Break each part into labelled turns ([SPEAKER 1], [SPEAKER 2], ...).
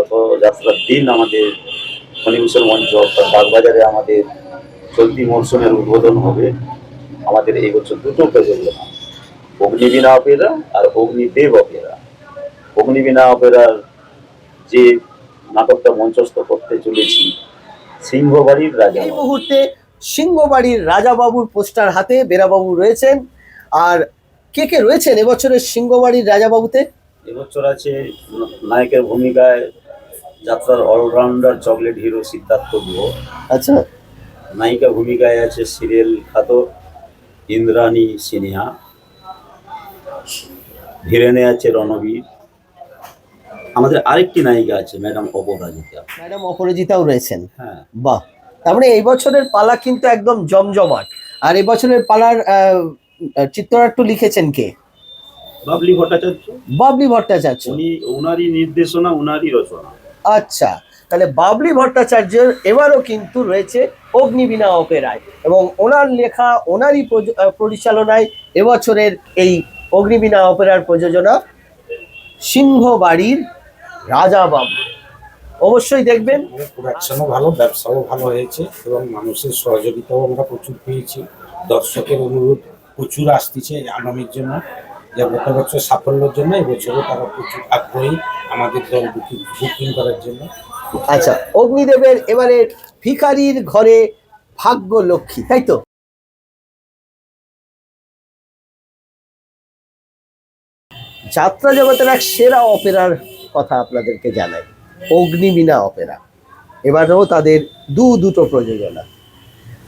[SPEAKER 1] রথযাত্রার দিন আমাদের ফণিভূষণ মঞ্চ অর্থাৎ বাগবাজারে আমাদের চলতি মরশুমের উদ্বোধন হবে আমাদের এই বছর দুটো প্রযোজনা অগ্নিবীণা অপেরা আর অগ্নিদেব অপেরা। অগ্নিবীণা অপেরার যে নাটকটা মঞ্চস্থ করতে চলেছি সিংহবাড়ির রাজা
[SPEAKER 2] এই মুহূর্তে সিংহবাড়ির রাজাবাবুর পোস্টার হাতে বেরাবাবু রয়েছেন। আর কে কে রয়েছেন এবছরের সিংহবাড়ির রাজাবাবুতে
[SPEAKER 1] এবছর আছে নায়কের ভূমিকায় যাত্রার allrounder chocolate hero Siddhartha Guha.
[SPEAKER 2] আচ্ছা।
[SPEAKER 1] নায়িকা ভূমিকায় আছে সিরিয়াল খ্যাত ইন্দ্রাণী সিনহা। ভিলেনে আছে রণবীর। আমাদের আরেকটি নায়িকা আছে ম্যাডাম অপরাজিতা।
[SPEAKER 2] ম্যাডাম অপরাজিতাও রয়েছেন।
[SPEAKER 1] হ্যাঁ।
[SPEAKER 2] বাহ। তার মানে এই বছরের পালা কিন্তু একদম জমজমাট। আর এই বছরের পালার আহ, চিত্রনাট্য লিখেছেন কে?
[SPEAKER 1] বাবলি ভট্টাচার্য।
[SPEAKER 2] বাবলি ভট্টাচার্য।
[SPEAKER 1] উনি ওনারই নির্দেশনা ওনারই রচনা।
[SPEAKER 2] আচ্ছা তাহলে বাবলি ভট্টাচার্যের এবারও কিন্তু রয়েছে অগ্নিবীণা অপেরায় এবং ওনার লেখা, ওনারই পরিচালনায় এবছরের এই অগ্নিবীণা অপেরার প্রযোজনা সিংহ বাড়ির রাজা বাবু। অবশ্যই দেখবেন।
[SPEAKER 3] প্রোডাকশনও ভালো, ব্যবসাও ভালো হয়েছে এবং মানুষের সহযোগিতাও আমরা প্রচুর পেয়েছি। দর্শকের অনুরোধ প্রচুর আসতেছে আগামীর জন্য, যে গত বছর সাফল্যের জন্য, এবছরও তারা প্রচুর আগ্রহী। আমাদের দল বুকিং করার জন্য।
[SPEAKER 2] আচ্ছা অগ্নিদেবের এবারে ভিখারির ঘরে ভাগ্য লক্ষ্মী, তাই তো? যাত্রা জগতের এক সেরা অপেরার কথা আপনাদেরকে জানাই। অগ্নিবীণা অপেরা। এবারেও তাদের দু দুটো প্রযোজনা।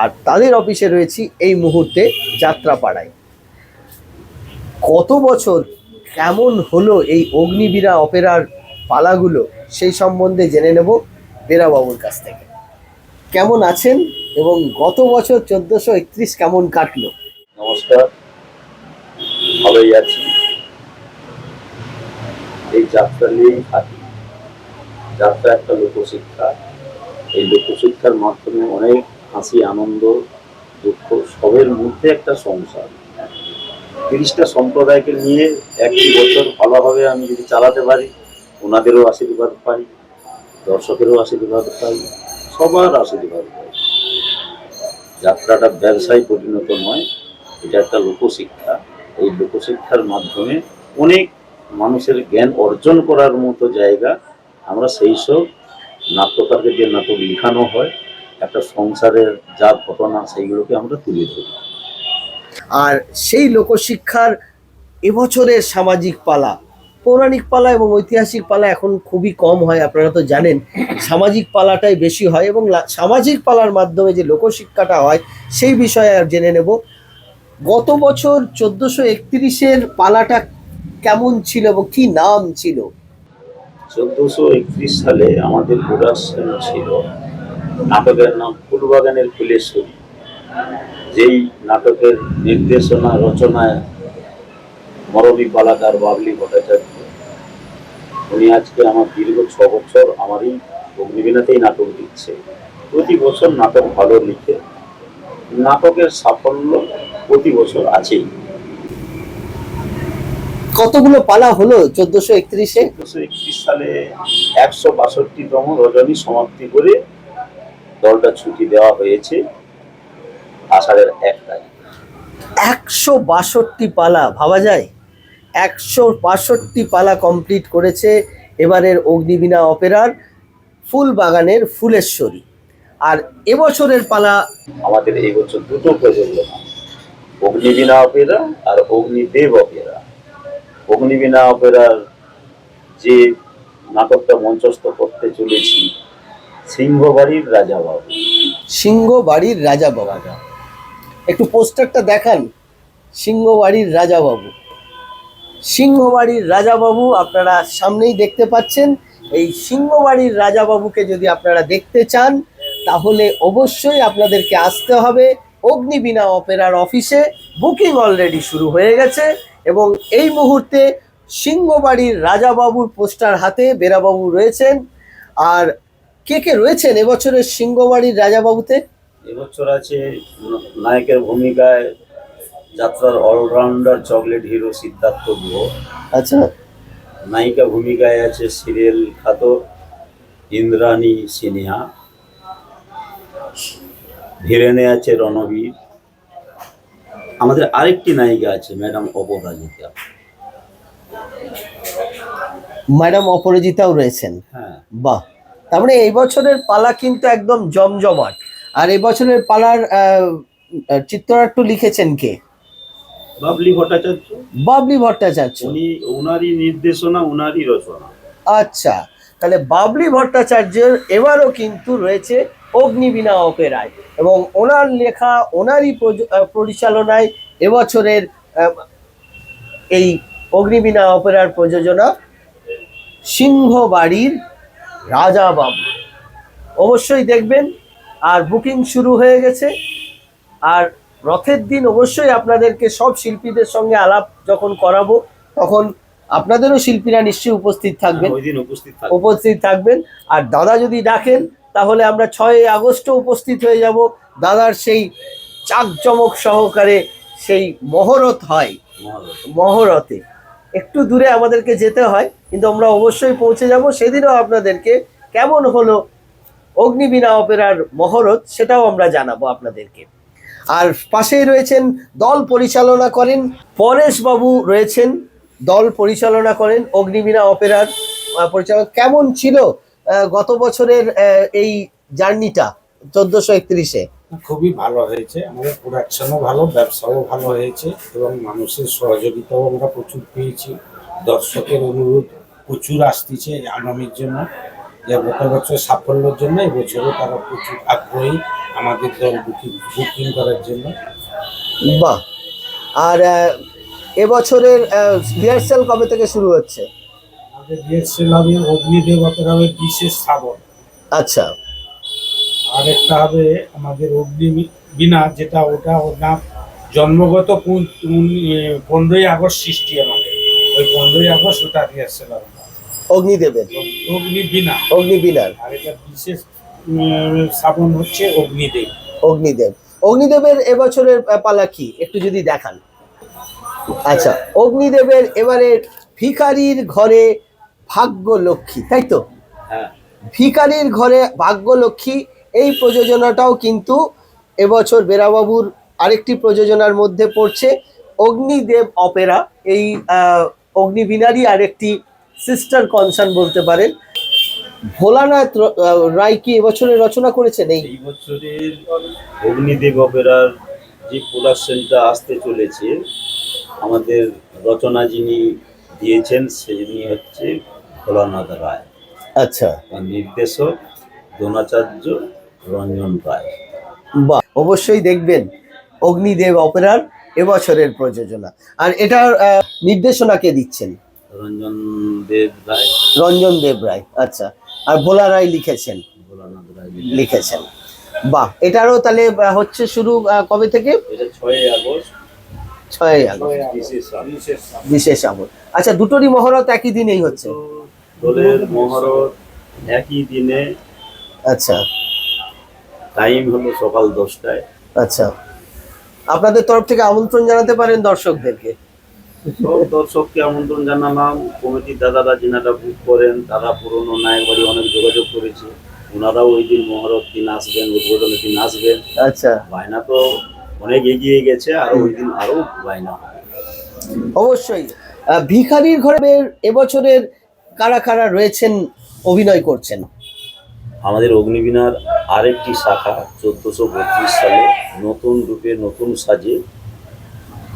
[SPEAKER 2] আর তাদের অফিসে রয়েছি এই মুহূর্তে যাত্রাপাড়ায়। কত বছর কেমন হলো এই অগ্নিবীণা অপেরার পালাগুলো? সেই সম্বন্ধে জেনে নেব বেরাবাবুর কাছ থেকে। কেমন আছেন এবং গত বছর চোদ্দশো একত্রিশ কেমন কাটলো?
[SPEAKER 1] নমস্কার। ভালোই আছি। এই যাত্রা নিয়েই থাকি। যাত্রা একটা লোকশিক্ষা। এই লোকশিক্ষার মাধ্যমে অনেক হাসি, আনন্দ, দুঃখ, সবের মধ্যে একটা সংসার। তিরিশটা সম্প্রদায়কে নিয়ে একটি বছর ভালোভাবে আমি যদি চালাতে পারি, ওনাদেরও আশীর্বাদ পাই, দর্শকেরও আশীর্বাদ পাই, সবার আশীর্বাদ পাই। যাত্রাটা ব্যবসায় পরিণত নয়, এটা একটা লোকশিক্ষা। এই লোকশিক্ষার মাধ্যমে অনেক মানুষের জ্ঞান অর্জন করার মতো জায়গা আমরা সেই সব নাট্যকারকে যে নাটক লেখানো হয়, একটা সংসারের যা ঘটনা সেইগুলোকে আমরা তুলে ধরি।
[SPEAKER 2] আর সেই লোকশিক্ষার এবছরের সামাজিক পালা, পৌরাণিক পালা এবং ঐতিহাসিক পালা এখন খুবই কম হয়, আপনারা তো জানেন। সামাজিক পালাটাই বেশি হয় এবং সামাজিক পালার মাধ্যমে যে লোকশিক্ষাটা হয়, সেই বিষয়ে আর জেনে নেব। গত বছর চোদ্দশো একত্রিশের পালাটা কেমন ছিল এবং কি নাম ছিল?
[SPEAKER 1] চোদ্দশো একত্রিশ সালে আমাদের প্রোডাকশন ছিল নাটকের নাম ফুলবাগানের ফুলেশ্বরী। যেই নাটকের নির্দেশনা রচনায় মরমী পালাকার বাবলি ভট্টাচার্য। উনি আজকে আমার দীর্ঘ ছ বছর আমারই অগ্নিবীণাতেই নাটক দিচ্ছে। প্রতি বছর নাটক ভালো লিখে। নাটকের সাফল্য প্রতি বছর আছেই।
[SPEAKER 2] কতগুলো পালা হলো চোদ্দশো একত্রিশে?
[SPEAKER 1] চোদ্দশো একত্রিশ সালে একশো বাষট্টিতম রজনী সমাপ্তি করে দলটা ছুটি দেওয়া হয়েছে। আষাঢ়ের এক তারিখ।
[SPEAKER 2] একশো বাষট্টি পালা ভাবা যায়? একশো বাষট্টি পালা কমপ্লিট করেছে এবারের অগ্নিবীণা অপেরার ফুল বাগানের ফুলেশ্বরী। আর এবছরের পালা
[SPEAKER 1] আমাদের এই বছর দুটো প্রযোজনা অগ্নিবীণা অপেরা আর অগ্নিদেব অপেরা। অগ্নিবীণা অপেরার যে নাটকটা মঞ্চস্থ করতে চলেছি সিংহবাড়ির রাজাবাবু
[SPEAKER 2] সিংহবাড়ির রাজা বাবা। একটু পোস্টারটা দেখান, সিংহবাড়ির রাজাবাবু। সিংহবাড়ির রাজাবাবু আপনারা সামনেই দেখতে পাচ্ছেন, এই সিংহবাড়ির রাজাবাবুকে যদি আপনারা দেখতে চান, তাহলে অবশ্যই আপনাদেরকে আসতে হবে অগ্নিবীণা অপেরার অফিসে। বুকিং অলরেডি শুরু হয়ে গেছে এবং এই মুহূর্তে সিংহবাড়ির রাজাবাবুর পোস্টার হাতে বেরাবাবু রয়েছেন। আর কে কে রয়েছেন এবছরের সিংহবাড়ির রাজাবাবুতে?
[SPEAKER 1] এবছর আছে নায়কের ভূমিকায় যাত্রার allrounder chocolate hero Siddhartha Guha.
[SPEAKER 2] আচ্ছা।
[SPEAKER 1] নায়িকা ভূমিকায় আছে সিরিয়াল খ্যাত ইন্দ্রাণী সিনহা। ভিলেনে আছে রণবীর। আমাদের আরেকটি নায়িকা আছে ম্যাডাম অপরাজিতা।
[SPEAKER 2] ম্যাডাম অপরাজিতাও রয়েছেন।
[SPEAKER 1] হ্যাঁ।
[SPEAKER 2] বাহ। তার মানে এই বছরের পালা কিন্তু একদম জমজমাট। আর এই বছরের পালার চিত্রনাট্য লিখেছেন কে?
[SPEAKER 1] বাবলি ভট্টাচার্য।
[SPEAKER 2] বাবলি ভট্টাচার্য।
[SPEAKER 1] উনি ওনারই নির্দেশনা ওনারই রচনা।
[SPEAKER 2] আচ্ছা তাহলে বাবলি ভট্টাচার্যের এবারও কিন্তু রয়েছে অগ্নিবীণা অপেরায় এবং ওনার লেখা ওনারই পরিচালনায় এবছরের এই অগ্নিবীণা অপেরার প্রযোজনা সিংহবাড়ির রাজা বাবু অবশ্যই দেখবেন আর বুকিং শুরু হয়ে গেছে। আর রথের দিন অবশ্যই আপনাদেরকে সব শিল্পীদের সঙ্গে আলাপ যখন করাবো তখন আপনাদেরও শিল্পীরা নিশ্চয়ই উপস্থিত থাকবেন।
[SPEAKER 1] উপস্থিত
[SPEAKER 2] উপস্থিত থাকবেন। আর দাদা যদি ডাকেন তাহলে আমরা ছয় আগস্টও উপস্থিত হয়ে যাব। দাদার সেই চাকচমক সহকারে সেই মহরত হয়।
[SPEAKER 1] মহারথ।
[SPEAKER 2] মহরতে। একটু দূরে আমাদেরকে যেতে হয় কিন্তু আমরা অবশ্যই পৌঁছে যাব। সেদিনও আপনাদেরকে কেমন হলো অগ্নিবীণা অপেরার মহরত সেটাও আমরা জানাব আপনাদেরকে। আর পাশেই রয়েছেন দল পরিচালনা করেন পরেশ বাবু রয়েছেন দল পরিচালনা করেন অগ্নিবীণা অপেরার আহ, পরিচালনা কেমন ছিল গত বছরের এই জার্নিটা চোদ্দশো একত্রিশে?
[SPEAKER 3] খুবই ভালো হয়েছে আমাদের প্রোডাকশনও ভালো ব্যবসাও ভালো হয়েছে এবং মানুষের সহযোগিতাও আমরা প্রচুর পেয়েছি। দর্শকের অনুরোধ প্রচুর আসতেছে আগামীর জন্য। যে গত বছর সাফল্যের জন্য এবছরও তারা প্রচুর আগ্রহী আমাদের দল বুকিং বুকিং করার জন্য।
[SPEAKER 2] বাহ। আর এবছরের রিহার্সাল কবে থেকে শুরু হচ্ছে?
[SPEAKER 3] আমাদের রিহার্সেল হবে অগ্নিদেব অপেরা হবে বিশেষ শ্রাবণ।
[SPEAKER 2] আচ্ছা।
[SPEAKER 3] আর একটা হবে আমাদের অগ্নি বিনা যেটা ওটা ওর নাম জন্মগত পুন- পনেরোই আগস্ট সৃষ্টি আমাদের। ওই পনেরোই আগস্ট ওটা রিহার্সেল হবে।
[SPEAKER 2] অগ্নিদেবের
[SPEAKER 3] অগ্নি বিনা।
[SPEAKER 2] অগ্নিবীণার
[SPEAKER 3] আর এটা বিশেষ উম, হচ্ছে অগ্নিদেব
[SPEAKER 2] অগ্নিদেব অগ্নিদেবের এবছরের পালা কি? একটু যদি দেখান। আচ্ছা অগ্নিদেবের এবারে ভিখারির ঘরে ভাগ্য লক্ষ্মী তাই তো?
[SPEAKER 1] হ্যাঁ।
[SPEAKER 2] ভিখারির ঘরে ভাগ্য লক্ষ্মী এই প্রযোজনাটাও কিন্তু এবছর বেরাবাবুর আরেকটি প্রযোজনার মধ্যে পড়ছে। অগ্নিদেব অপেরা এই আহ, অগ্নিবীণারই আরেকটি সিস্টার কনসার্ন বলতে পারেন। ভোলানাথ রায় কি এবছরে রচনা করেছেন এই?
[SPEAKER 1] বছরের অগ্নিদেব অপেরার যে প্রোডাকশনটা আসতে চলেছে আমাদের রচনা যিনি দিয়েছেন তিনি হচ্ছে ভোলানাথ রায়।
[SPEAKER 2] আচ্ছা।
[SPEAKER 1] নির্দেশক দ্রোণাচার্য রঞ্জন রায়।
[SPEAKER 2] বাহ অবশ্যই দেখবেন অগ্নিদেব অপেরার এবছরের প্রযোজনা। আর এটার নির্দেশনা কে দিচ্ছেন?
[SPEAKER 1] রঞ্জন দেব রায়।
[SPEAKER 2] রঞ্জন দেব রায় আচ্ছা। আর ভোলা রায় লিখেছেন।
[SPEAKER 1] ভোলানাথ রায়
[SPEAKER 2] লিখেছেন। বাহ এটারও তাহলে হচ্ছে শুরু কবে থেকে?
[SPEAKER 1] এটা ছয়ই আগস্ট।
[SPEAKER 2] ছয় আগস্ট।
[SPEAKER 1] বিশেষ
[SPEAKER 2] আমল আচ্ছা দুটোরই মহরত একই দিনেই হচ্ছে।
[SPEAKER 1] দোলের মহরত একই দিনে।
[SPEAKER 2] আচ্ছা।
[SPEAKER 1] টাইম হলো সকাল দশটায়।
[SPEAKER 2] আচ্ছা। আপনাদের তরফ থেকে আমন্ত্রণ জানাতে পারেন দর্শকদেরকে।
[SPEAKER 1] সব দর্শককে আমন্ত্রণ জানালাম। কমিটির দাদারা যিনারা বুক করেন তারা পুরনো নায়ক বাড়ি অনেক যোগাযোগ করেছে। ওনারাও ওই দিন মহরত দিন আসবেন উদ্বোধনের দিন আসবেন।
[SPEAKER 2] আচ্ছা।
[SPEAKER 1] বায়না তো অনেক এগিয়ে গেছে আর ওই দিন আরও বায়না
[SPEAKER 2] অবশ্যই। ভিখারির ঘরের এবছরের কারা কারা রয়েছেন অভিনয় করছেন?
[SPEAKER 1] আমাদের অগ্নিবীণার আরেকটি শাখা চোদ্দোশো বত্রিশ সালে নতুন রূপে নতুন সাজে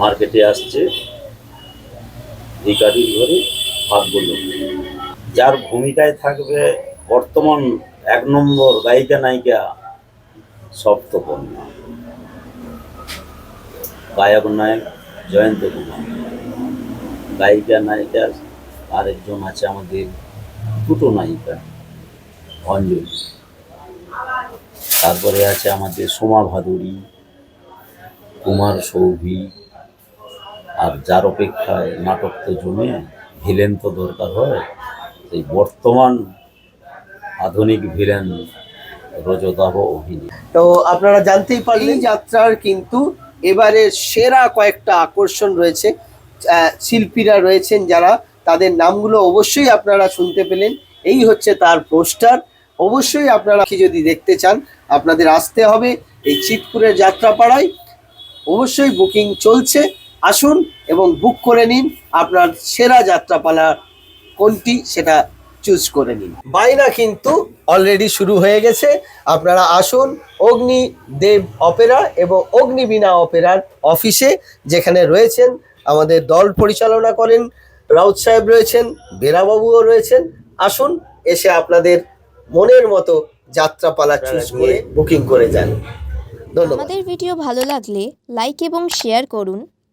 [SPEAKER 1] মার্কেটে আসছে। ভিকারির ঘরে ভাগ্যলক্ষ্মী যার ভূমিকায় থাকবে বর্তমান এক নম্বর গায়িকা নায়িকা সপ্তকন্যা গায়ক নায়ক জয়ন্ত কুমার। গায়িকা নায়িকা আরেকজন আছে আমাদের দুটো নায়িকা, অঞ্জলি। তারপরে আছে আমাদের সোমা ভাদুরী, কুমার সৌভি আর যার অপেক্ষায় নাটক তো জমে ভিলেন তো দরকার হয় সেই বর্তমান আধুনিক ভিলেন রজদাহ অভিনয়
[SPEAKER 2] তো আপনারা জানতেই পারলেন যাত্রার কিন্তু এবারে সেরা কয়েকটা আকর্ষণ রয়েছে শিল্পীরা রয়েছেন যারা তাদের নামগুলো অবশ্যই আপনারা শুনতে পেলেন এই হচ্ছে তার পোস্টার। অবশ্যই আপনারা কি যদি দেখতে চান আপনাদের আসতে হবে এই চিতপুরের যাত্রাপাড়ায়। অবশ্যই বুকিং চলছে আসুন এবং বুক করে নিন। আপনার সেরা যাত্রাপালা কোনটি সেটা চুজ করে নিন। বাইনা কিন্তু অলরেডি শুরু হয়ে গেছে। আপনারা আসুন অগ্নি দেব অপেরা এবং অগ্নিবীণা অপেরার অফিসে যেখানে রয়েছেন। আমাদের দল পরিচালনা করেন রাউত সাহেব রয়েছেন বেরাবাবুও রয়েছেন। আসুন এসে আপনাদের মনের মতো যাত্রাপালা চুজ করে বুকিং করে যান। ধন্যবাদ।
[SPEAKER 4] আমাদের ভিডিও ভালো লাগলে লাইক এবং শেয়ার করুন।